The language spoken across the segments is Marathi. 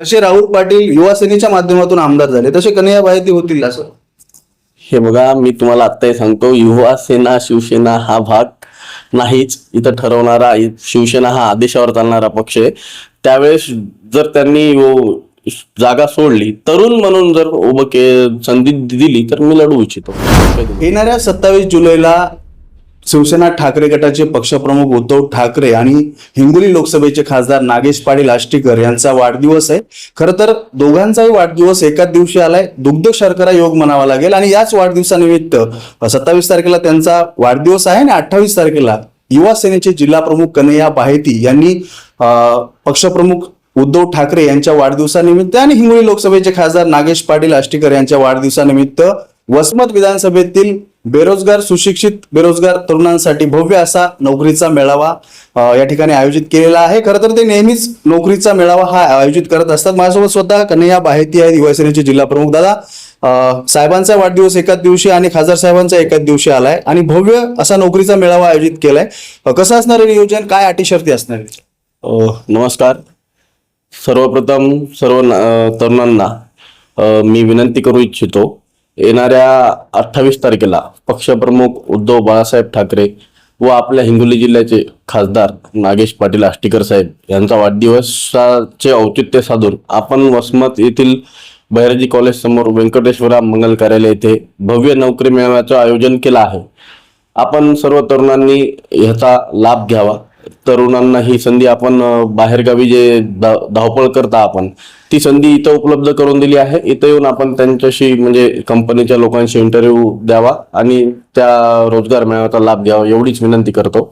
तसे राहुल पाटील युवा सेनेच्या माध्यमातून आमदार झाले. तसे कन्हैया बाहेती होतील असं. हे बघा मी तुम्हाला आत्ताही सांगतो युवा सेना शिवसेना हा भाग नाहीच इथं ठरवणारा शिवसेना हा आदेशावर चालणारा पक्ष आहे. त्यावेळेस जर त्यांनी जागा सोडली तरुण म्हणून जर उभं के संधी दिली तर मी लढू इच्छितो. येणाऱ्या सत्तावीस जुलैला शिवसेना ठाकरे गटाचे पक्षप्रमुख उद्धव ठाकरे आणि हिंगोली लोकसभेचे खासदार नागेश पाटील आष्टीकर यांचा वाढदिवस आहे. खरं तर दोघांचाही वाढदिवस एकाच दिवशी आलाय. दुग्ध शर्करा योग म्हणावा लागेल आणि याच वाढदिवसानिमित्त सत्तावीस तारखेला त्यांचा वाढदिवस आहे आणि अठ्ठावीस तारखेला युवा सेनेचे जिल्हा प्रमुख कन्हैया बाहेती यांनी पक्षप्रमुख उद्धव ठाकरे यांच्या वाढदिवसानिमित्त आणि हिंगोली लोकसभेचे खासदार नागेश पाटील आष्टीकर यांच्या वाढदिवसानिमित्त वसमत विधानसभेतील बेरोजगार सुशिक्षित बेरोजगार तरुणांसाठी भव्य असा नोकरीचा मेळावा या ठिकाणी आयोजित केलेला आहे. खरं तर ते नेहमीच नोकरीचा मेळावा हा आयोजित करत असतात. माझ्यासोबत स्वतः कन्हैया बाहेती आहेत युवासेनेचे जिल्हा प्रमुख दादा. साहेबांचा वाढदिवस एकाच दिवशी आणि खासदार साहेबांचा एकाच दिवशी आलाय. आणि भव्य असा नोकरीचा मेळावा आयोजित केलाय. कसं असणार आहे नियोजन? काय अटी शर्ती असणार आहे? नमस्कार. सर्वप्रथम सर्व तरुणांना मी विनंती करू इच्छितो येणाऱ्या अठ्ठावीस तारखेला पक्षप्रमुख उद्धव बाळासाहेब ठाकरे व आपल्या हिंगोली जिल्ह्याचे खासदार नागेश पाटील आष्टीकर साहेब यांचा वाढदिवसाचे औचित्य साधून आपण वसमत येथील बैराजी कॉलेज समोर व्यंकटेश्वरा मंगल कार्यालय येथे भव्य नोकरी मेळाव्याचं आयोजन केलं आहे. आपण सर्व तरुणांनी ह्याचा लाभ घ्यावा. तरुणांना ही संधी आपण बाहेरगावी जे धावपळ करता आपण ती संधी इथं उपलब्ध करून दिली आहे. इथं येऊन आपण त्यांच्याशी म्हणजे कंपनीच्या लोकांशी इंटरव्ह्यू द्यावा आणि त्या रोजगार मेळाव्याचा लाभ घ्यावा एवढीच विनंती करतो.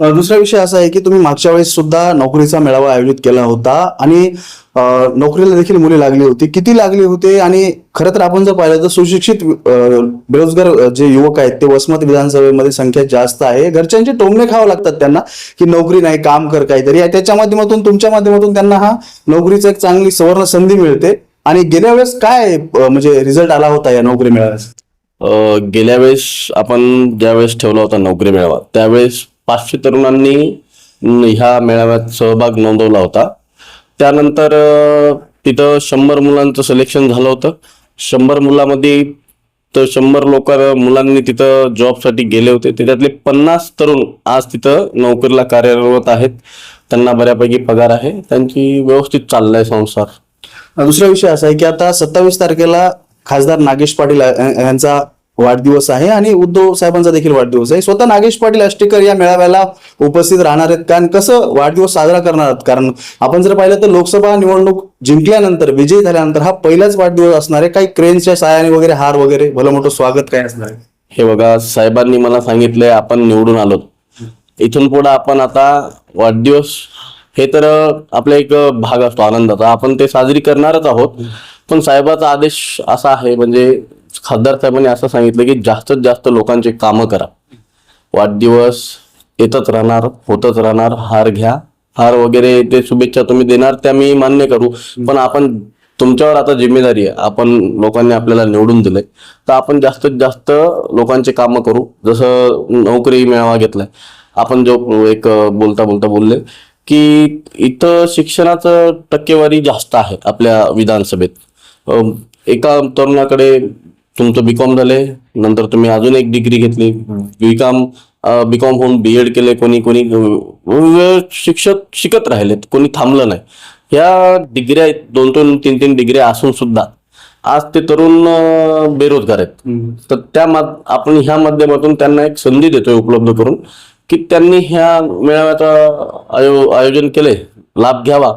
दुसरा विषय असा आहे की तुम्ही मागच्या वेळेस सुद्धा नोकरीचा मेळावा आयोजित केला होता आणि नोकरीला देखील मुली लागली होती. किती लागली होते? आणि खरं तर आपण जर पाहिलं तर सुशिक्षित बेरोजगार जे युवक आहेत ते वसमत विधानसभेमध्ये संख्या जास्त आहे. घरच्यांचे टोमणे खावं लागतात त्यांना की नोकरी नाही काम कर काहीतरी. त्याच्या माध्यमातून तुमच्या माध्यमातून त्यांना हा नोकरीचा एक चांगली सुवर्ण संधी मिळते. आणि गेल्या वेळेस काय म्हणजे रिझल्ट आला होता या नोकरी मिळाल्यास गेल्या वेळेस आपण ज्यावेळेस ठेवला होता नोकरी मेळावा त्यावेळेस पाचशे तरुणांनी ह्या मेळाव्यात सहभाग नोंदवला होता. त्यानंतर तिथं शंभर मुलांचं सिलेक्शन झालं होतं. शंभर मुलामध्ये तर शंभर लोक मुलांनी तिथं जॉबसाठी गेले होते. त्याच्यातले पन्नास तरुण आज तिथं नोकरीला कार्यरत आहेत. त्यांना बऱ्यापैकी पगार आहे. त्यांची व्यवस्थित चाललाय संसार. दुसरा विषय असा आहे की आता सत्तावीस तारखेला खासदार नागेश पाटील यांचा वाढदिवस आहे आणि उद्धव साहेबांचा देखील वाढदिवस आहे. स्वतः नागेश पाटील अष्टेकर या मेळाव्याला उपस्थित राहणार आहेत. कारण कसं वाढदिवस साजरा करणार आहात? कारण आपण जर पाहिलं तर लोकसभा निवडणूक जिंकल्यानंतर विजयी झाल्यानंतर हा पहिलाच वाढदिवस असणार आहे. काही क्रेनच्या साहाय्याने वगैरे हार वगैरे भलं मोठं स्वागत काय असणार आहे? हे बघा साहेबांनी मला सांगितलंय आपण निवडून आलो. इथून पुढे आपण आता वाढदिवस हे तर आपला एक भाग असतो आनंदाचा. आपण ते साजरी करणारच आहोत. पण साहेबाचा आदेश असा आहे म्हणजे खासदार साहेबांनी असं सांगितलं की जास्तीत जास्त लोकांचे कामं करा. वाढदिवस येतच राहणार होतच राहणार हार घ्या. हार वगैरे ते शुभेच्छा तुम्ही देणार त्या मी मान्य करू. पण आपण तुमच्यावर आता जिम्मेदारी आहे. आपण लोकांनी आपल्याला निवडून दिलंय. तर आपण जास्तीत जास्त लोकांचे कामं करू. जसं नोकरी मेळावा घेतलाय. आपण जो एक बोलता बोलता बोलले की इथं शिक्षणाचं टक्केवारी जास्त आहे आपल्या विधानसभेत. एका तरुणाकडे तुमचं बीकॉम झालंय नंतर तुम्ही अजून एक डिग्री घेतली. बीकॉम बीकॉम होऊन बी एड केले कोणी कोणी अं, शिक्षक शिकत राहिलेत कोणी थांबलं नाही. ह्या डिग्र्या आहेत दोन दोन तीन तीन डिग्र्या असून सुद्धा आज ते तरुण बेरोजगार आहेत. तर त्या आपण ह्या माध्यमातून त्यांना एक संधी देतोय उपलब्ध करून की त्यांनी ह्या मेळाव्याचं आयो आयोजन केले लाभ घ्यावा.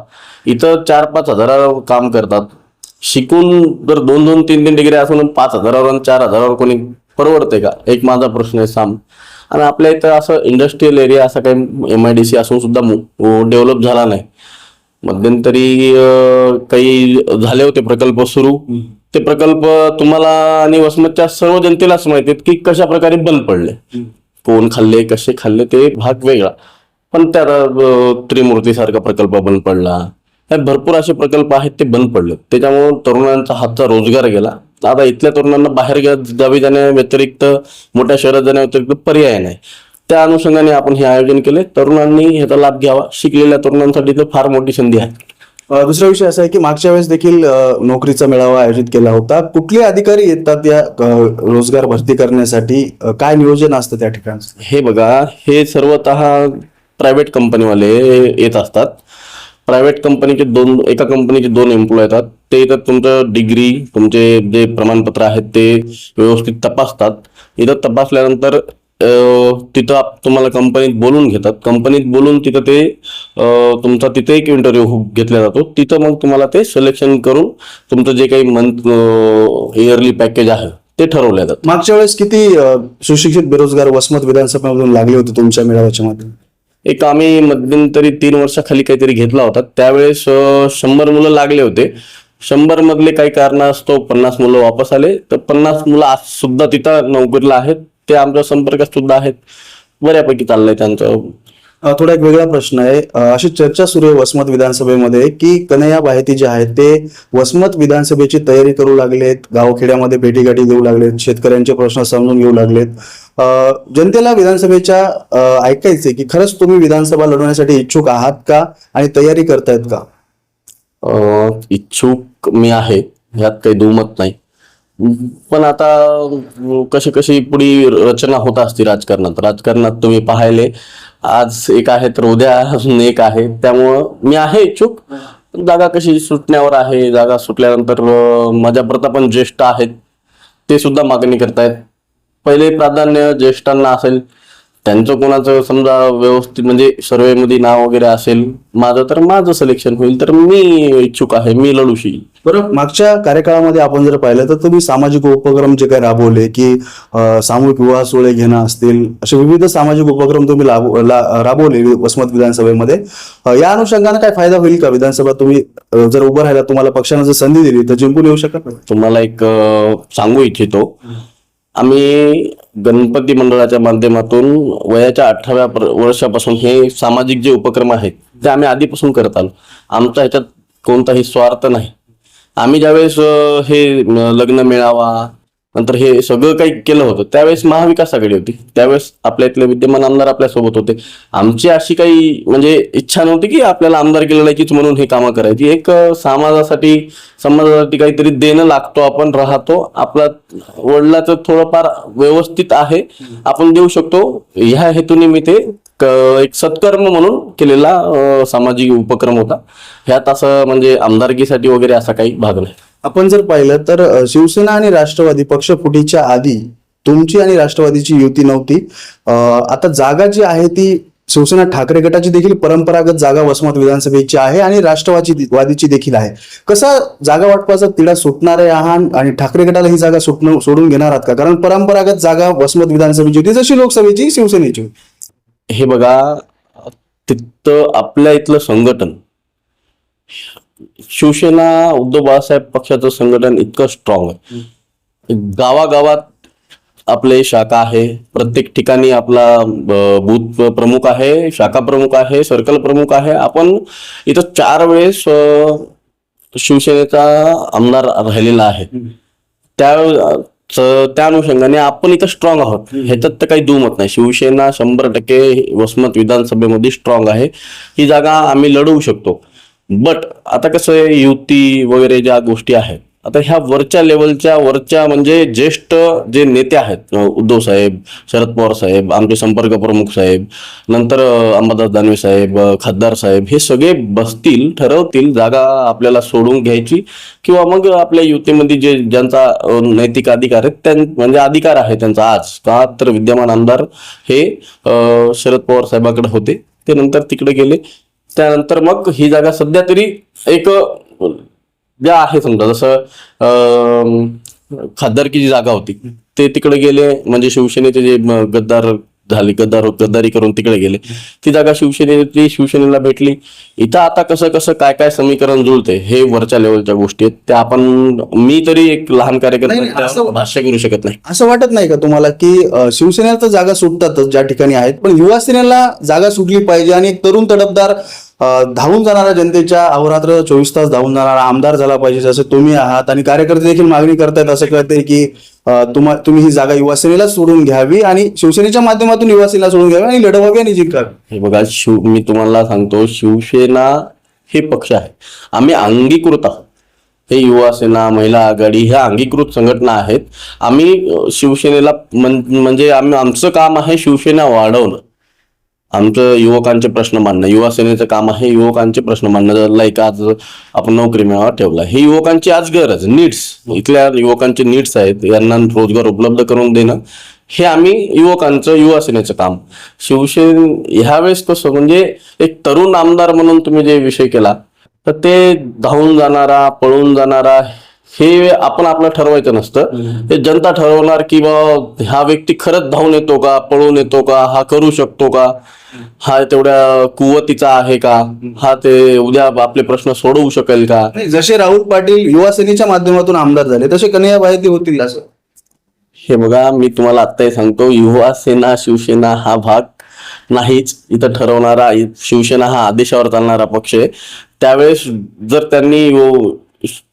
इथं चार पाच हजारावर काम करतात. शिकून जर दोन दोन तीन तीन डिग्री असून पाच हजारावर आणि चार हजारावर कोणी परवडते का? एक माझा प्रश्न आहे साम आणि आपल्या इथं असं इंडस्ट्रीयल एरिया असा काही एम आय डी सी असून सुद्धा डेव्हलप झाला नाही. मध्यंतरी काही झाले होते प्रकल्प सुरू. ते प्रकल्प तुम्हाला आणि वसमतच्या सर्व जनतेलाच माहिती की कशा प्रकारे बंद पडले. कोण खाल्ले कसे खाल्ले ते भाग वेगळा. पण त्या त्रिमूर्ती सारखा प्रकल्प बंद पडला. हे भरपूर असे प्रकल्प आहेत ते बंद पडले त्याच्यामुळे तरुणांचा हातचा रोजगार गेला. आता इथल्या तरुणांना बाहेर गावी जाण्या व्यतिरिक्त मोठ्या शहरात जाण्या व्यतिरिक्त पर्याय नाही. त्या अनुषंगाने आपण हे आयोजन केले. तरुणांनी ह्याचा लाभ घ्यावा. शिकलेल्या तरुणांसाठी तर फार मोठी संधी आहे. दुसरा विषय असा आहे की मागच्या वेळेस देखील नोकरीचा मेळावा आयोजित केला होता. कुठले अधिकारी येतात या रोजगार भरती करण्यासाठी? काय नियोजन असतं त्या ठिकाणचं? हे बघा हे सर्वतः प्रायव्हेट कंपनीवाले येत असतात. प्रायव्हेट कंपनीचे दोन एका कंपनीचे दोन एम्प्लॉय येतात. ते येतात तुमचं डिग्री तुमचे जे प्रमाणपत्र आहेत ते व्यवस्थित तपासतात. इथं तपासल्यानंतर तिथं तुम्हाला कंपनीत बोलून घेतात. कंपनीत बोलून तिथं ते तुमचा तिथे एक इंटरव्ह्यू घेतला जातो. तिथं मग तुम्हाला ते सिलेक्शन करून तुमचं जे काही मंथ इयरली पॅकेज आहे ते ठरवलं जातात मागच्या वेळेस किती सुशिक्षित बेरोजगार वसमत विधानसभामधून लागले होते तुमच्या मेळाव्याच्या मध्ये एक आम्ही मध्यंतरी तीन वर्षाखाली काहीतरी घेतला होता. त्यावेळेस शंभर मुलं लागले होते. शंभर मधले काही कारणास्तव पन्नास मुलं वापस आले. तर पन्नास मुलं आज सुद्धा तिथं नोकरीला आहेत. ते आमच्या संपर्कात सुद्धा आहेत. बऱ्यापैकी चाललंय त्यांचं. थोडा एक वेगळा प्रश्न आहे. अशी चर्चा सुरू आहे वसमत विधानसभेमध्ये की कन्हैया बाहेती जे आहेत ते वसमत विधानसभेची तयारी करू लागलेत गावखेड्यामध्ये भेटीगाठी देऊ लागलेत शेतकऱ्यांचे प्रश्न समजून घेऊ लागलेत. जनतेला विधानसभेच्या ऐकायचे की खरंच तुम्ही विधानसभा लढवण्यासाठी इच्छुक आहात का आणि तयारी करतायत का? इच्छुक मी आहे. ह्यात काही दुमत नाही. पण आता कशी कशी पुढी रचना होत असते राजकारणात? राजकारणात तुम्ही पाहिले आज एक आहे तर उद्या अजून एक आहे. त्यामुळं मी आहे इच्छुक. जागा कशी सुटण्यावर आहे? जागा सुटल्यानंतर माझ्या प्रता पण ज्येष्ठ आहेत. ते सुद्धा मागणी करतायत. पहिले प्राधान्य ज्येष्ठांना असेल त्यांचं कोणाचं समजा व्यवस्थित म्हणजे सर्वेमध्ये नाव वगैरे असेल माझं तर माझं सिलेक्शन होईल तर मी इच्छुक आहे मी लढूशी. बरं मागच्या कार्यकाळामध्ये आपण जर पाहिलं तर तुम्ही सामाजिक उपक्रम जे काही राबवले की सामूहिक विवाह सोहळे घेणं असतील असे विविध सामाजिक उपक्रम तुम्ही राबवले वसमत विधानसभेमध्ये. या अनुषंगाने काय फायदा होईल का? विधानसभा तुम्ही जर उभं राहिला तुम्हाला पक्षानं जर संधी दिली तर जिंकून येऊ शकत तुम्हाला एक सांगू इच्छितो. आम्ही गणपती मंडळाच्या माध्यमातून वयाच्या अठराव्या वर्षापासून हे सामाजिक जे उपक्रम आहेत ते आम्ही आधीपासून करत आलो. आमचा ह्याच्यात कोणताही स्वार्थ नाही. आम्ही ज्यावेळेस हे लग्न मेळावा नंतर हे सगळं काही केलं होतं. त्यावेळेस महाविकास आघाडी होती. त्यावेळेस आपल्या इथले विद्यमान आमदार आपल्यासोबत होते. आमची अशी काही म्हणजे इच्छा नव्हती की आपल्याला आमदार केलेलायचीच म्हणून हे कामं करायची. एक समाजासाठी समाजासाठी काहीतरी देणं लागतो आपण राहतो. आपला वडिलाचं थोडंफार व्यवस्थित आहे. आपण देऊ शकतो. ह्या हेतूने मी ते क- एक सत्कर्म म्हणून केलेला सामाजिक उपक्रम होता. ह्यात असं म्हणजे आमदारकीसाठी वगैरे असा काही भाग नाही. आपण जर पाहिलं तर शिवसेना आणि राष्ट्रवादी पक्षफुटीच्या आधी तुमची आणि राष्ट्रवादीची युती नव्हती. आता जागा जी आहे ती शिवसेना ठाकरे गटाची देखील परंपरागत जागा वसमत विधानसभेची आहे आणि राष्ट्रवादी वादीची देखील आहे. कसा जागा वाटपाचा तिढा सुटणार आहे आहान आणि ठाकरे गटाला ही जागा सुटणं सोडून घेणार आहात का? कारण परंपरागत जागा वसमत विधानसभेची होती जशी लोकसभेची शिवसेनेची होती. हे बघा तिथं आपल्या इथलं संघटन शिवसेना उद्धव बाळासाहेब पक्षाचं संघटन इतकं स्ट्रॉंग आहे. गावागावात आपले शाखा आहे. प्रत्येक ठिकाणी आपला बूथ प्रमुख आहे शाखा प्रमुख आहे सर्कल प्रमुख आहे. आपण इथं चार वेळेस शिवसेनेचा आमदार राहिलेला आहे. त्या त्या अनुषंगाने आपण इथं स्ट्रॉंग आहोत. ह्याच्यात तर काही दुमत नाही. शिवसेना शंभर टक्के वसमत विधानसभेमध्ये स्ट्रॉंग आहे. ही जागा आम्ही लढवू शकतो. बट आता कसं आहे युती वगैरे ज्या गोष्टी आहेत आता ह्या वरच्या लेवलच्या वरच्या म्हणजे ज्येष्ठ जे नेते आहेत उद्धव साहेब शरद पवार साहेब आमचे संपर्क प्रमुख साहेब नंतर अंबादास दानवे साहेब खासदार साहेब हे सगळे बसतील ठरवतील जागा आपल्याला सोडून घ्यायची किंवा मग आपल्या युतीमध्ये जे ज्यांचा नैतिक अधिकार आहे त्यां म्हणजे अधिकार आहे त्यांचा आज का तर विद्यमान आमदार हे शरद पवार साहेबाकडे होते ते नंतर तिकडे गेले त्यानंतर मग ही जागा सध्या तरी एक ज्या आहे समजा जसं अं, खासदारकीची जागा होती ते तिकडे गेले म्हणजे शिवसेनेचे जे गद्दार झाले गद्दार गद्दारी करून तिकडे गेले ती जागा शिवसेनेची शिवसेनेला भेटली. इथं आता कसं कसं काय काय समीकरण जुळते हे वरच्या लेवलच्या गोष्टी आहेत त्या आपण मी तरी एक लहान कार्यकर्ता भाष्य करू शकत नाही. असं वाटत नाही का तुम्हाला की शिवसेनेला तर जागा सुटतातच ज्या ठिकाणी आहेत पण युवा सेनेला जागा सुटली पाहिजे आणि एक तरुण तडफदार धावून जाणारा जनतेच्या अहोरात्र चोवीस तास धावून जाणारा आमदार झाला पाहिजे जसं तुम्ही आहात आणि कार्यकर्ते देखील मागणी करतायत असं कळतंय की तुम्हा तुम्ही ही जागा युवासेनेला सोडून घ्यावी आणि शिवसेनेच्या माध्यमातून युवासेनेला सोडून घ्यावी आणि लढवावी आणि जिंकावी हे बघा शिव मी तुम्हाला सांगतो शिवसेना हे पक्ष आहे. आम्ही अंगीकृत आहोत. हे युवा सेना महिला आघाडी ह्या अंगीकृत संघटना आहेत. आम्ही शिवसेनेला म्हणजे आम्ही आमचं काम आहे शिवसेना वाढवणं. आमचं युवकांचे प्रश्न मांडणं युवा सेनेचं काम आहे युवकांचे प्रश्न मांडणं. लाईक आज आपण नोकरी मेळावा ठेवला हे युवकांची आज गरज नीड्स. इथल्या युवकांचे नीड्स आहेत यांना रोजगार उपलब्ध करून देणं. हे आम्ही युवकांचं युवा सेनेचं काम. शिवसेने ह्यावेळेस कसं म्हणजे एक तरुण आमदार म्हणून तुम्ही जे विषय केला तर ते धावून जाणारा पळून जाणारा हे आपण आपलं ठरवायचं नसतं. हे जनता ठरवणार की बा हा व्यक्ती खरंच धावून येतो का पळून येतो का हा करू शकतो का? हा तेवढ्या कुवतीचा आहे का? हा ते उद्या आपले प्रश्न सोडवू शकेल का? जसे राहुल पाटील युवा सेनेच्या माध्यमातून आमदार झाले तसे कन्हैया बाहेती होतील असं. हे बघा मी तुम्हाला आत्ताही सांगतो युवा सेना शिवसेना हा भाग नाहीच इथं ठरवणारा. शिवसेना हा आदेशावर चालणारा पक्ष आहे. त्यावेळेस जर त्यांनी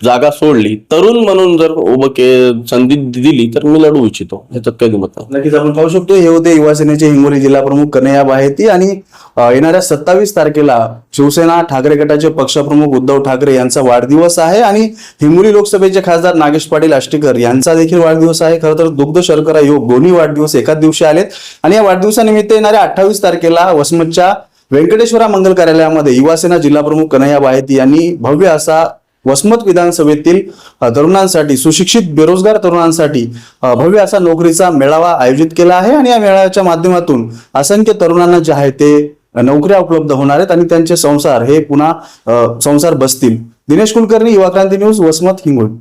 जागा सोडली. तरुण म्हणून जर उभं के संधी दिली तर मी लढू इच्छितो. याच्यात काही मत नाही. नक्कीच आपण पाहू शकतो हे होते युवा सेनेचे हिंगोली जिल्हा प्रमुख कन्हैया बाहेती आणि येणाऱ्या सत्तावीस तारखेला शिवसेना ठाकरे गटाचे पक्षप्रमुख उद्धव ठाकरे यांचा वाढदिवस आहे आणि हिंगोली लोकसभेचे खासदार नागेश पाटील आष्टीकर यांचा देखील वाढदिवस आहे. खरं तर दुग्ध शर्करा योग दोन्ही वाढदिवस एकाच दिवशी आलेत. आणि या वाढदिवसानिमित्त येणाऱ्या अठ्ठावीस तारखेला वसमतच्या व्यंकटेश्वरा मंगल कार्यालयामध्ये युवासेना जिल्हा प्रमुख कन्हैया बाहेती यांनी भव्य असा वसमत विधानसभेतील तरुणांसाठी सुशिक्षित बेरोजगार तरुणांसाठी भव्य असा नोकरीचा मेळावा आयोजित केला आहे आणि या मेळाव्याच्या माध्यमातून असंख्य तरुणांना जे आहे ते नोकऱ्या उपलब्ध होणार आहेत आणि त्यांचे संसार हे पुन्हा संसार बसतील. दिनेश कुलकर्णी युवा क्रांती न्यूज वसमत हिंगोली.